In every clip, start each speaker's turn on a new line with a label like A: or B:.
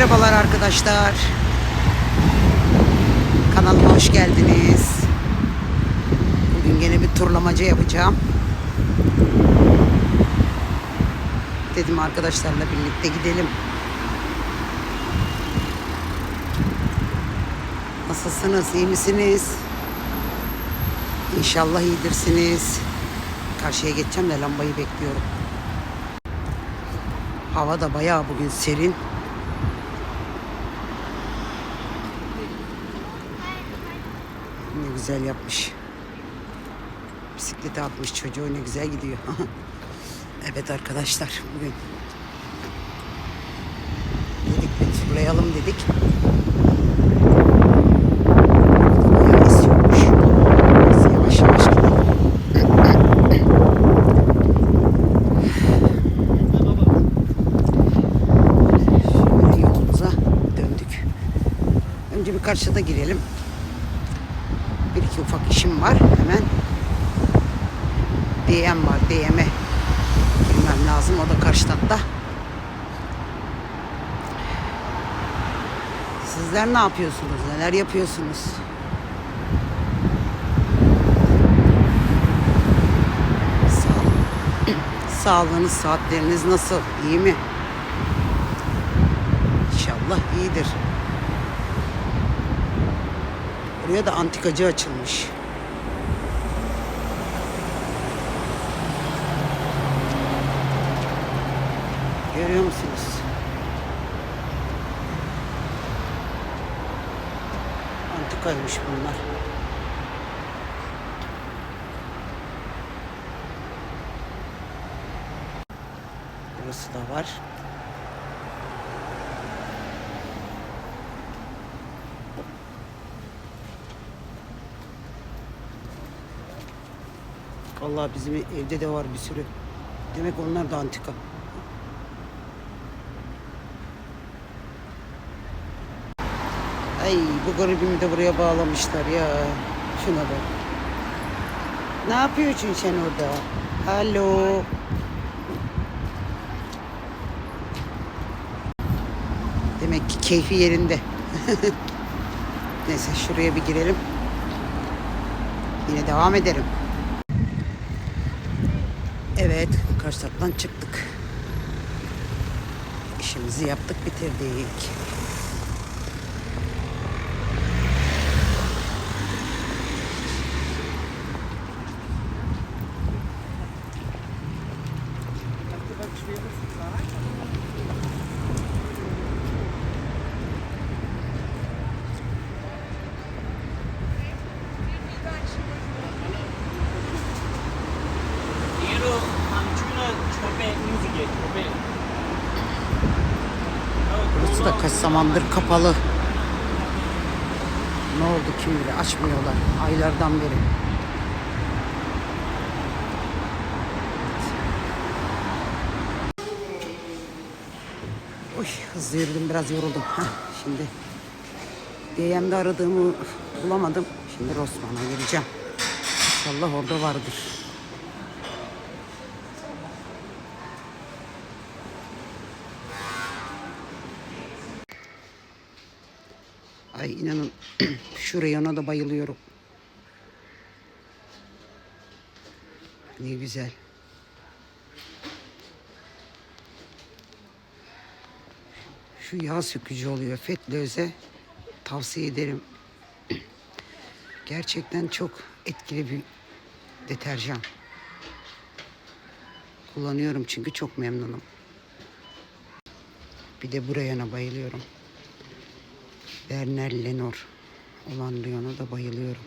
A: Merhabalar arkadaşlar. Kanalıma hoş geldiniz. Bugün gene bir turlamaca yapacağım. Dedim arkadaşlarla birlikte gidelim. Nasılsınız? iyi misiniz? İnşallah iyidirsiniz. Karşıya geçeceğim de lambayı bekliyorum. Hava da bayağı bugün serin. Güzel yapmış. Bisiklete atmış çocuğu ne güzel gidiyor. evet arkadaşlar bugün dedik bir turlayalım dedik. Bayağı esiyormuş. Biz Yavaş yavaş gidelim. Şöyle yolumuza döndük. Önce bir karşıda girelim. Bir iki ufak işim var. Hemen DM var. DM'e girmem lazım. O da karşıda. Sizler ne yapıyorsunuz? Neler yapıyorsunuz? Sağ Sağlığınız, saatleriniz nasıl? İyi mi? İnşallah iyidir. Buraya da antikacı açılmış. Görüyor musunuz? Antikaymış bunlar. Burası da var. Vallahi bizim evde de var bir sürü. Demek onlar da antika. Ay bu garibimi de buraya bağlamışlar ya. Şuna bak. Ne yapıyorsun sen orada? Alo. Demek ki keyfi yerinde. Neyse şuraya bir girelim. Yine devam ederim. Evet, Karşıyak'tan çıktık. İşimizi yaptık, bitirdik. Burası da kaç zamandır kapalı. Ne oldu kim bilir açmıyorlar aylardan beri. Uy hızlı yürüdüm biraz yoruldum. Heh, şimdi DM'de aradığımı bulamadım. Şimdi Rosman'a gireceğim. İnşallah orada vardır. Ay inanın şu reyona da bayılıyorum. Ne güzel. Şu yağ sökücü oluyor Fetlöze. Tavsiye ederim. Gerçekten çok etkili bir deterjan. Kullanıyorum çünkü çok memnunum. Bir de bu reyona bayılıyorum. Werner Lenor olan reyona da bayılıyorum.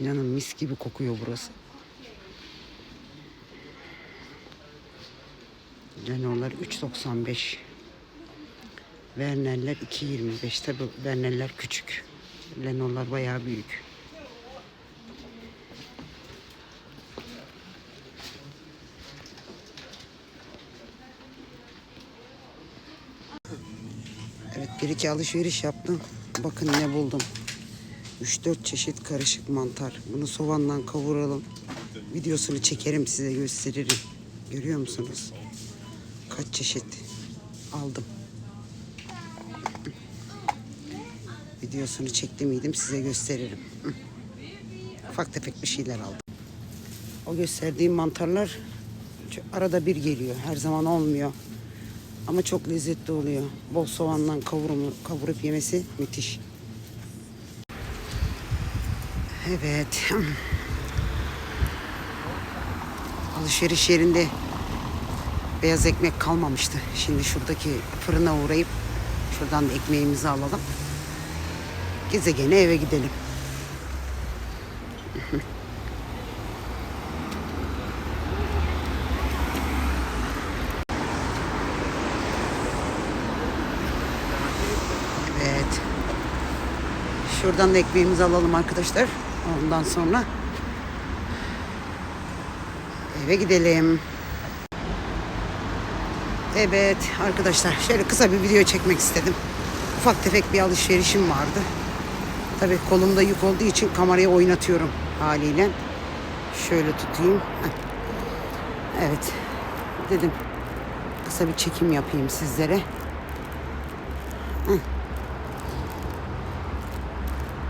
A: İnanın mis gibi kokuyor burası. Lenorlar 3.95. Werner'ler 2.25. Tabi Werner'ler küçük. Lenorlar bayağı büyük. Evet bir iki alışveriş yaptım. Bakın ne buldum. 3-4 çeşit karışık mantar. Bunu soğanla kavuralım. Videosunu çekerim size gösteririm. Görüyor musunuz? Kaç çeşit? aldım. Videosunu çekti miydim size gösteririm. Ufak tefek bir şeyler aldım. O gösterdiğim mantarlar arada bir geliyor. Her zaman olmuyor. Ama çok lezzetli oluyor. Bol soğanla kavurumu, kavurup yemesi müthiş. Evet. Alışveriş yerinde beyaz ekmek kalmamıştı. Şimdi şuradaki fırına uğrayıp şuradan da ekmeğimizi alalım. Gezegene eve gidelim. Evet. Şuradan da ekmeğimizi alalım arkadaşlar. Ondan sonra eve gidelim. Evet arkadaşlar şöyle kısa bir video çekmek istedim. Ufak tefek bir alışverişim vardı. Tabii kolumda yük olduğu için kamerayı oynatıyorum haliyle. Şöyle tutayım. Evet. Dedim kısa bir çekim yapayım sizlere.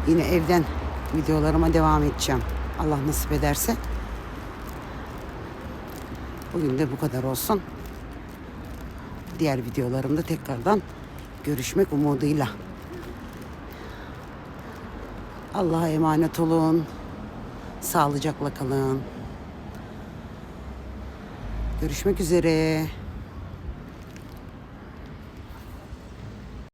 A: Yine evden videolarıma devam edeceğim. Allah nasip ederse. Bugün de bu kadar olsun. Diğer videolarımda tekrardan görüşmek umuduyla. Allah'a emanet olun. Sağlıcakla kalın. Görüşmek üzere.